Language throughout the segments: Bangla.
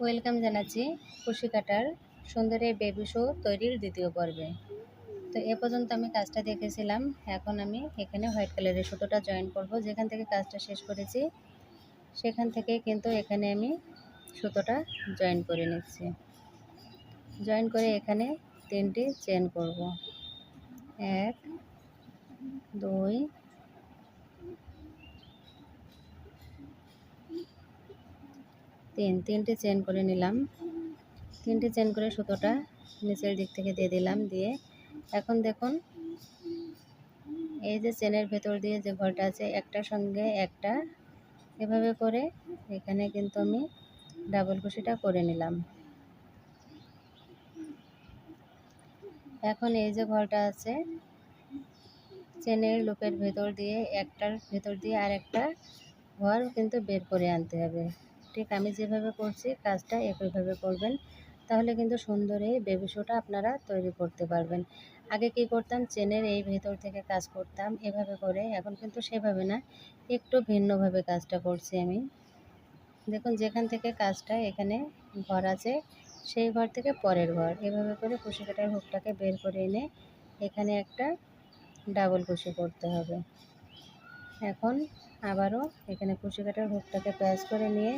ওয়েলকাম জানাচ্ছি কুশি কাটার সুন্দরী বেবি শো তৈরির দ্বিতীয় পর্বে। তো এ পর্যন্ত আমি কাজটা দেখেছিলাম, এখন আমি এখানে হোয়াইট কালারের সুতোটা জয়েন করব। যেখান থেকে কাজটা শেষ করেছি, সেখান থেকে কিন্তু এখানে আমি সুতোটা জয়েন করে নিচ্ছি। জয়েন করে এখানে তিনটি চেন করব। এক, দুই তিন, তিনটে চেন করে নিলাম। তিনটে চেন করে সুতোটা নিচের দিক থেকে দিয়ে দিলাম, দিয়ে এখন দেখুন, এই যে চেনের ভেতর দিয়ে যে ঘরটা আছে, একটার সঙ্গে একটা, এভাবে করে এখানে কিন্তু আমি ডাবল কুশিটা করে নিলাম। এখন এই যে ঘরটা আছে চেনের লুপের ভেতর দিয়ে, একটার ভেতর দিয়ে আর একটা ঘর কিন্তু বের করে আনতে হবে। ঠিক আমি যেভাবে করছি, কাজটা একইভাবে করবেন। তাহলে কিন্তু সুন্দর এই বেবি শোটা আপনারা তৈরি করতে পারবেন। আগে কি করতাম, চেনের এই ভেতর থেকে কাজ করতাম, এভাবে করে। এখন কিন্তু সেভাবে না, একটু ভিন্নভাবে কাজটা করছি আমি। দেখুন, যেখান থেকে কাজটা এখানে ঘর আছে, সেই ঘর থেকে পরের ঘর। এভাবে করে কুশি কাটার হুকটাকে বের করে এনে এখানে একটা ডাবল কুশি করতে হবে। এখন আবারও এখানে কুশি কাটার হুকটাকে প্যাচ করে নিয়ে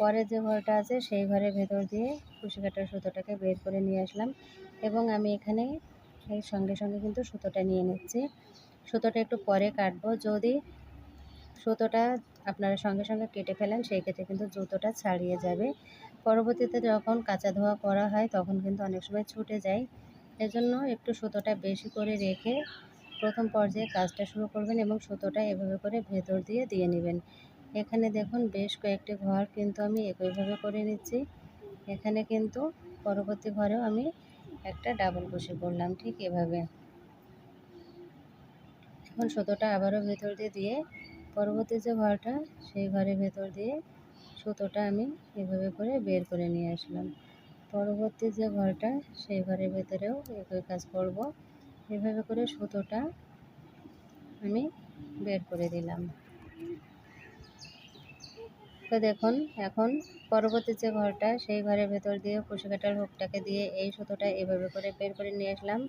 পরের যে ঘরটা আছে, সেই ঘরের ভেতর দিয়ে কুশি কাটার সুতোটাকে বের করে নিয়ে আসলাম এবং আমি এখানে এর সঙ্গে সঙ্গে কিন্তু সুতোটা নিয়ে নিচ্ছি। সুতোটা একটু পরে কাটবো। যদি সুতোটা আপনারা সঙ্গে সঙ্গে কেটে ফেলেন, সেই ক্ষেত্রে কিন্তু জুতোটা ছাড়িয়ে যাবে। পরবর্তীতে যখন কাঁচা ধোয়া করা হয়, তখন কিন্তু অনেক সময় ছুটে যায়। এজন্য একটু সুতোটা বেশি করে রেখে প্রথম পর্যায়ে কাজটা শুরু করবেন এবং সুতোটা এভাবে করে ভেতর দিয়ে দিয়ে নেবেন। এখানে দেখুন বেশ কয়েকটি ঘর কিন্তু আমি একইভাবে করে নিচ্ছি। এখানে কিন্তু পরবর্তী ঘরেও আমি একটা ডাবল কুশি করলাম ঠিক এভাবে। এখন সুতোটা আবারও ভেতর দিয়ে দিয়ে পরবর্তী যে ঘরটা, সেই ঘরের ভেতর দিয়ে সুতোটা আমি এভাবে করে বের করে নিয়ে আসলাম। পরবর্তী যে ঘরটা, সেই ঘরের ভেতরেও একই কাজ করব। এভাবে করে সুতোটা আমি বের করে দিলাম। তো দেখুন, এখন পরবর্তী যে ঘরটা, সেই ঘরের ভেতর দিয়ে কুশি কাটার হুকটাকে দিয়ে এই সুতোটা এভাবে করে বের করে নিয়ে আসলাম।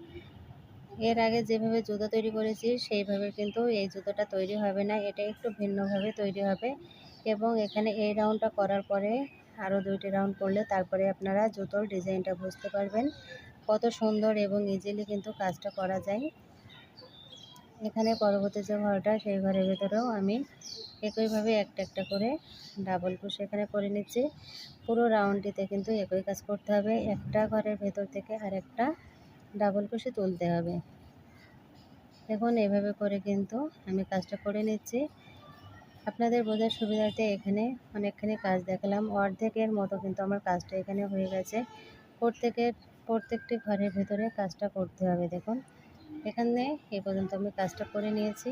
এর আগে যেভাবে জুতো তৈরি করেছি, সেইভাবে কিন্তু এই জুতোটা তৈরি হবে না, এটা একটু ভিন্নভাবে তৈরি হবে। এবং এখানে এই রাউন্ডটা করার পরে আরও দুইটি রাউন্ড করলে তারপরে আপনারা জুতোর ডিজাইনটা বুঝতে পারবেন, কত সুন্দর এবং ইজিলি কিন্তু কাজটা করা যায়। এখানে পরবর্তী যে ঘরটা, সেই ঘরের ভেতরেও আমি একইভাবে একটা একটা করে ডাবল কুশ এখানে করে নিচ্ছি। পুরো রাউন্ডটিতে কিন্তু একই কাজ করতে হবে। একটা ঘরের ভেতর থেকে আরেকটা ডাবল কুশি তুলতে হবে। দেখুন, এভাবে করে কিন্তু আমি কাজটা করে নিচ্ছি। আপনাদের বোঝার সুবিধাতে এখানে অনেকখানি কাজ দেখালাম। অর্ধেকের মতো কিন্তু আমার কাজটা এখানে হয়ে গেছে। প্রত্যেকের, প্রত্যেকটি ঘরের ভেতরে কাজটা করতে হবে, দেখুন। এখানে এ পর্যন্ত আমি কাজটা করে নিয়েছি।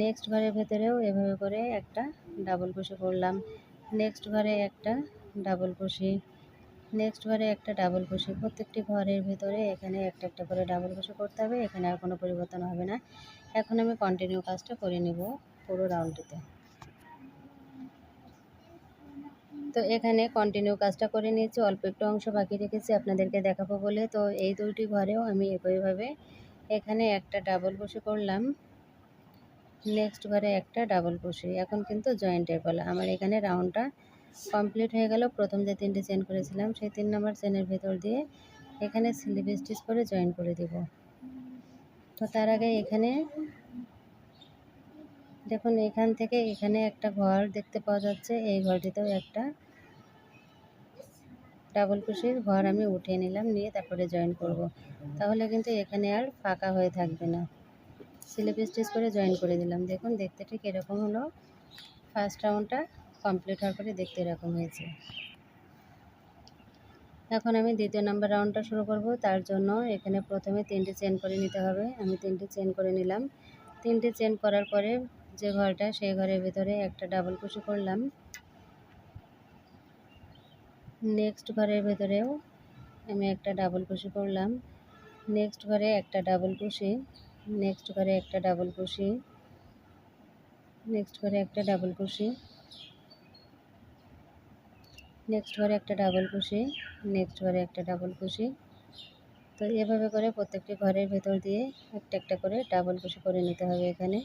নেক্সট ঘরের ভেতরেও এভাবে করে একটা ডাবল কুশি করলাম। নেক্সট ঘরে একটা ডাবল কুশি নেক্সট ঘরে একটা ডাবল কুশি প্রত্যেকটি ঘরের ভিতরে এখানে একটা একটা করে ডাবল কুশি করতে হবে। এখানে আর কোনো পরিবর্তন হবে না। এখন আমি কন্টিনিউ কাজটা করে নেব পুরো রাউন্ডটিতে তো এখানে কন্টিনিউ কাজটা করে নিয়েছি। অল্প একটু অংশ বাকি রেখেছি আপনাদেরকে দেখাবো বলে। তো এই দুইটি ঘরেও আমি একইভাবে এখানে একটা ডাবল কুশি করলাম। নেক্সট ঘরে একটা ডাবল কুশি এখন কিন্তু জয়েন্টের পালা। আমার এখানে রাউন্ডটা কমপ্লিট হয়ে গেল। প্রথম যে তিনটে চেন করেছিলাম, সেই তিন নম্বর চেনের ভেতর দিয়ে এখানে স্লিপ স্টিচ করে জয়েন করে দেব। তো তার আগে এখানে দেখুন, এখান থেকে এখানে একটা ঘর দেখতে পাওয়া যাচ্ছে। এই ঘরটিতেও একটা ডাবল কুশির ঘর আমি উঠিয়ে নিলাম, নিয়ে তারপরে জয়েন করব। তাহলে কিন্তু এখানে আর ফাঁকা হয়ে থাকবে না। স্লিপ স্টিচ করে জয়েন করে দিলাম। দেখুন, দেখতে ঠিক এরকম হলো। ফার্স্ট রাউন্ডটা কমপ্লিট হওয়ার পরে দেখতে এরকম হয়েছে। এখন আমি দ্বিতীয় নাম্বার রাউন্ডটা শুরু করব। তার জন্য এখানে প্রথমে তিনটে চেন করে নিতে হবে। আমি তিনটে চেন করে নিলাম। তিনটে চেন করার পরে যে ঘরটা, সেই ঘরের ভিতরে একটা ডাবল কুশি করলাম। নেক্সট ঘরের ভেতরেও আমি একটা ডাবল কুশি করলাম। নেক্সট ঘরে একটা ডাবল কুশি নেক্সট ঘরে একটা ডাবল কুশি নেক্সট ঘরে একটা ডাবল কুশি নেক্সট ঘরে একটা ডাবল কুশি নেক্সট ঘরে একটা ডাবল কুশি। তো এভাবে করে প্রত্যেকটি ঘরের ভেতর দিয়ে একটা একটা করে ডাবল কুশি করে নিতে হবে এখানে।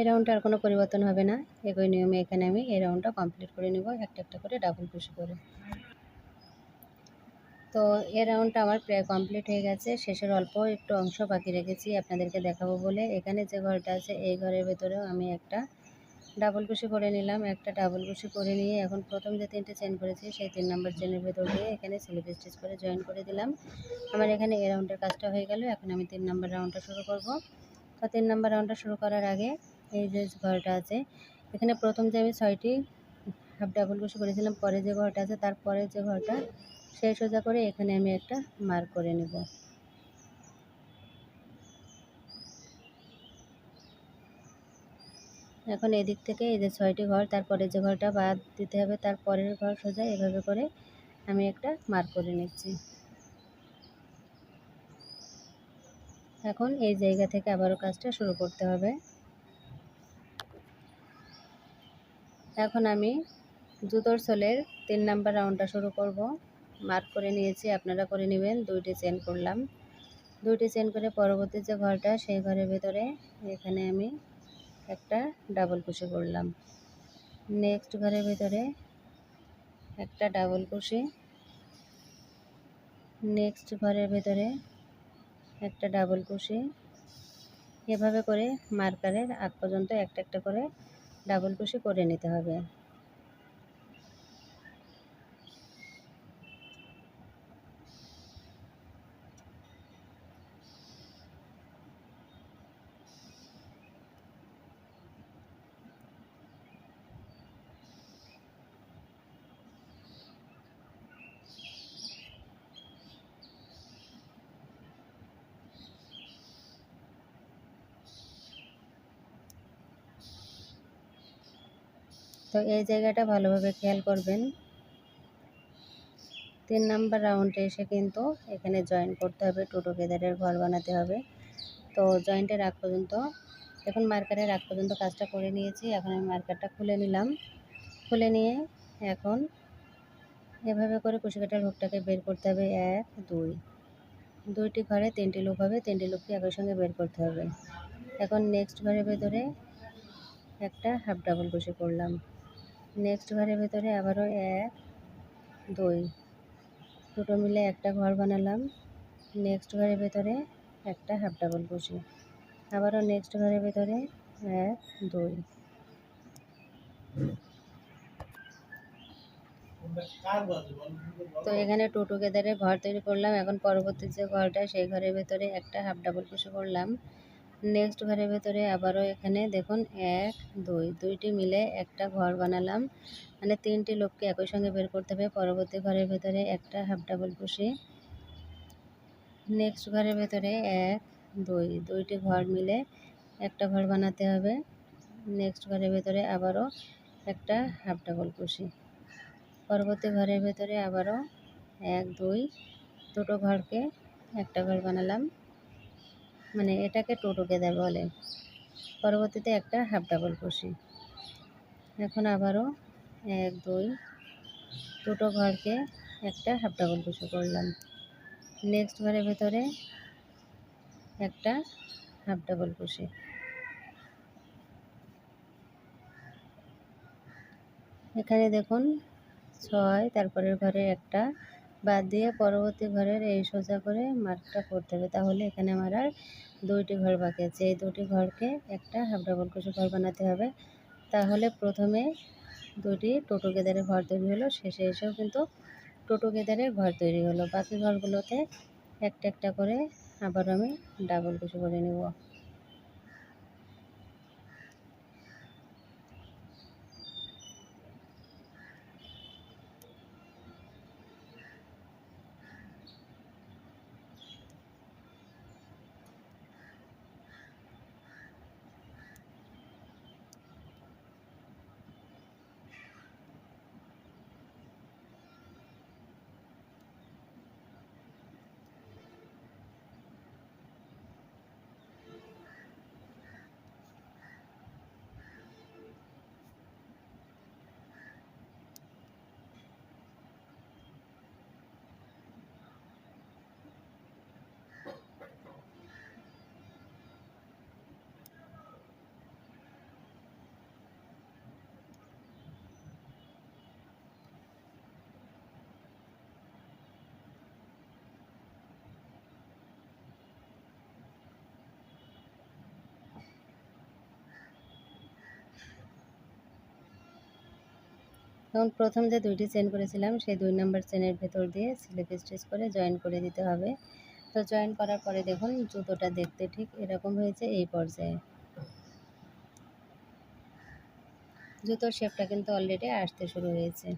এই রাউন্ডটা আর কোনো পরিবর্তন হবে না। একই নিয়মে এখানে আমি এই রাউন্ডটা কমপ্লিট করে নেব, একটা একটা করে ডাবল কুশি করে। তো এ রাউন্ডটা আমার প্রায় কমপ্লিট হয়ে গেছে। শেষের অল্প একটু অংশ বাকি রেখেছি আপনাদেরকে দেখাবো বলে। এখানে যে ঘরটা আছে, এই ঘরের ভেতরেও আমি একটা ডাবল কুশি করে নিলাম। একটা ডাবল কুশি করে নিয়ে এখন প্রথম যে তিনটে চেন করেছি, সেই তিন নম্বর চেনের ভেতর দিয়ে এখানে স্লিপ স্টিচ করে জয়েন করে দিলাম। আমার এখানে এ রাউন্ডের কাজটা হয়ে গেল। এখন আমি তিন নম্বর রাউন্ডটা শুরু করব। তো তিন নম্বর রাউন্ডটা শুরু করার আগে এই যে ঘরটা আছে, এখানে প্রথম যে আমি ছয়টি হাফ ডাবল কুশি করেছিলাম পরে যে ঘরটা আছে, তারপরে যে ঘরটা সেই সোজা করে এখানে আমি একটা মার্ক করে নেব। এখন এদিক থেকে এই যে ছয়টি ঘর, তারপরে যে ঘরটা বাদ দিতে হবে, তার পরের ঘর সোজা এভাবে করে আমি একটা মার্ক করে নিচ্ছি। এখন এই জায়গা থেকে আবারও কাজটা শুরু করতে হবে। এখন আমি জুতোর সোলের তিন নাম্বার রাউন্ডটা শুরু করব। মার্ক করে নিয়েছি, আপনারা করে নেবেন। দুইটি চেন করলাম। দুইটি চেন করে পরবর্তী যে ঘরটা, সেই ঘরের ভেতরে এখানে আমি একটা ডাবল কুশি করলাম। নেক্সট ঘরের ভেতরে একটা ডাবল কুশি। নেক্সট ঘরের ভেতরে একটা ডাবল কুশি। এভাবে করে মার্কারের আগ পর্যন্ত একটা একটা করে ডাবল ক্রোশে করে নিতে হবে। তো এই জায়গাটা ভালোভাবে খেয়াল করবেন। তিন নাম্বার রাউন্ডে এসে কিন্তু এখানে জয়েন করতে হবে, টোটো গেদারের ঘর বানাতে হবে। তো জয়েন্টের আগ পর্যন্ত এখন মার্কারের আগ পর্যন্ত কাজটা করে নিয়েছি, এখন আমি মার্কারটা খুলে নিলাম। খুলে নিয়ে এখন এভাবে করে কুশিকাটার হুকটাকে বের করতে হবে, এক, দুই। দুইটি ঘরে তিনটি লুক হবে, তিনটি লুককে একই সঙ্গে বের করতে হবে। এখন নেক্সট ঘরের ভেতরে একটা হাফ ডাবল কুশি করলাম নেক্সট ঘরের ভেতরে আবারও এক, দুই। দুটো মিলে একটা ঘর বানালাম। নেক্সট ঘরের ভেতরে একটা হাফ ডাবল কুশি আবারও নেক্সট ঘরের ভেতরে এক, দুই। তো এখানে টু টুগেদারে ঘর তৈরি করলাম। এখন পরবর্তী যে ঘরটা, সেই ঘরের ভেতরে একটা হাফ ডাবল কুশি করলাম। নেক্সট ঘরের ভেতরে আবারও এখানে দেখুন, এক, দুই, দুইটি মিলে একটা ঘর বানালাম। মানে তিনটি লোককে একই সঙ্গে বের করতে হবে। পরবর্তী ঘরের ভেতরে একটা হাফ ডাবল কুশি নেক্সট ঘরের ভেতরে এক, দুই, দুইটি ঘর মিলে একটা ঘর বানাতে হবে। নেক্সট ঘরের ভেতরে আবারও একটা হাফ ডাবল কুশি পরবর্তী ঘরের ভেতরে আবারও এক, দুই, দুটো ঘরকে একটা ঘর বানালাম। মানে এটাকে টোটো গেদার বলে। পরবর্তীতে একটা হাফ ডাবল কুশি এখন আবারও এক, দুই, দুটো ঘরকে একটা হাফ ডাবল কুশি করলাম। নেক্সট ঘরের ভেতরে একটা হাফ ডাবল কুশি এখানে দেখুন, ছয়, তারপরের ঘরে একটা বাদ দিয়ে পরবর্তী ঘরের এই সোজা করে মার্কটা করতে হবে। তাহলে এখানে আমার আর দুইটি ঘর বাকি আছে। এই দুটি ঘরকে একটা হাফ ডাবল কুশি ঘর বানাতে হবে। তাহলে প্রথমে দুটি টোটো গেদারের ঘর তৈরি হলো। শেষে এসেও কিন্তু টোটো গেদারের ঘর তৈরি হলো। বাকি ঘরগুলোতে একটা একটা করে আবার আমি ডাবল কুশি করে নেব। এখন প্রথম যে দুইটি চেন করেছিলাম, সেই দুই নম্বর চেনের ভেতর দিয়ে স্লিপ স্টিচ করে জয়েন করে দিতে হবে। তো জয়েন করার পরে দেখুন, জুতোটা দেখতে ঠিক এরকম হয়েছে এই পর্যায়ে। জুতোর শেপটা কিন্তু অলরেডি আসতে শুরু হয়েছে।